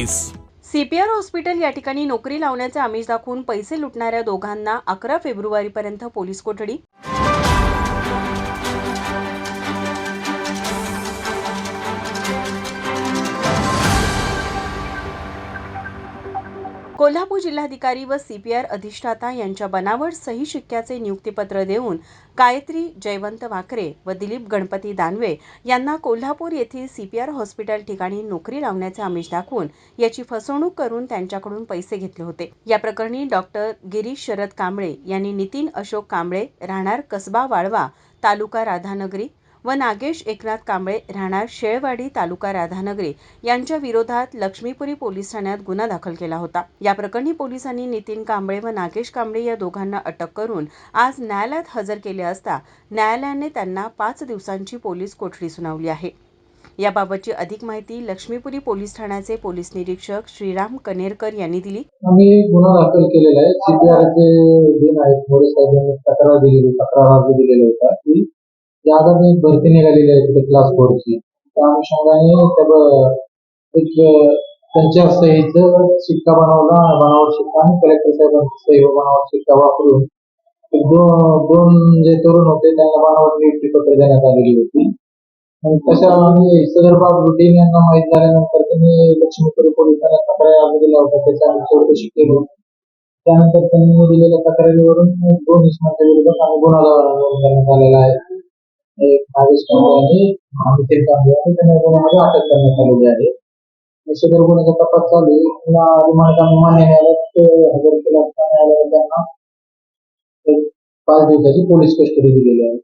CPR hospital या ठिकाणी नोकरी लावण्याचे आमिष दाखवून पैसे लुटणाऱ्या दोघांना अकरा फेब्रुवारीपर्यंत पोलीस कोठडी. कोल्हापूर जिल्हाधिकारी व सीपीआर अधिष्ठाता यांच्या बनावट सही शिक्क्याचे नियुक्तीपत्र देऊन गायत्री जयवंत वाकरे व दिलीप गणपती दानवे यांना कोल्हापूर येथील सीपीआर हॉस्पिटल ठिकाणी नोकरी लावण्याचे आमिष दाखवून याची फसवणूक करून त्यांच्याकडून पैसे घेतले होते. या प्रकरणी डॉक्टर गिरीश शरद कांबळे यांनी नितीन अशोक कांबळे राहणार कसबा वाळवा तालुका राधानगरी व नागेश एकनाथ कांबळे राहणार शेळवाडी तालुका राधानगरी यांच्या विरोधात लक्ष्मीपुरी पोलीस ठाण्यात गुन्हा दाखल केला होता. या प्रकरणी पोलिसांनी नितीन कांबळे व नागेश कांबळे या दोघांना अटक करून आज न्यायालयात हजर केले असता न्यायालयाने त्यांना पाच दिवसांची पोलीस कोठडी सुनावली आहे. याबाबतची अधिक माहिती लक्ष्मीपुरी पोलीस ठाण्याचे पोलीस निरीक्षक श्रीराम कनेरकर यांनी दिली. आम्ही गुन्हा दाखल केलेला आहे. सीपीआरचे दिन आहेत मोरे साहेबांनी तक्रार दिलेली तक्रार अर्ज दिलेला होता की त्या आधारे भरती निघालेली आहे तिथे क्लास फोरची त्या अनुषंगाने एक त्यांच्या सहीचं शिक्का बनवला बनावट शिक्का आणि कलेक्टर साहेबांची सही बनावट शिक्का वापरून दोन जे तरुण होते त्यांना बनावट नियुक्ती पत्र देण्यात आलेली होती. आणि तशा आम्ही सदर रुटीन यांना माहीत झाल्यानंतर त्यांनी लक्ष्मीपुरी पोलिसांना तक्रार अर्ज दिला होता त्याची आम्ही चौकशी केली. त्यानंतर त्यांनी दिलेल्या तक्रारीवरून दोन इसमांच्या विरोधात आम्ही गुन्हा दाखल करण्यात आलेला आहे. एक नागेश कांबळे आणि नितीन कांबळे त्यांना गुन्ह्यामध्ये अटक करण्यात आलेली आहे. आणि सदर गुन्ह्याचा तपास चालू आहे. पुन्हा रिमांड आम्ही मान्य न्यायालयात हजर केला असता न्यायालयाने त्यांना एक पाच दिवसाची पोलीस कस्टडी दिलेली आहे.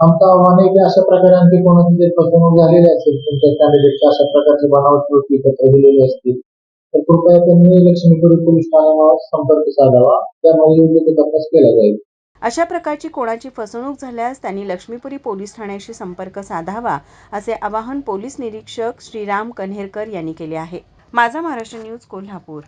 आमचं आव्हान आहे की अशा प्रकारे आणखी कोणाची जर फसवणूक झालेली असेल तुमच्या कॅन्डिडेटच्या अशा प्रकारचे बनावट पत्र दिलेले असतील तर कृपया त्यांनी लक्ष्मीपुरी पोलीस ठाण्यावर संपर्क साधावा. त्यामुळे योग्य तपास केला जाईल. अशा प्रकारची कोणाची फसवणूक झाल्यास त्यांनी लक्ष्मीपुरी पोलीस ठाण्याशी संपर्क साधावा असे आवाहन पोलीस निरीक्षक श्रीराम कन्हेरकर यांनी केले आहे. माझा महाराष्ट्र न्यूज कोल्हापूर.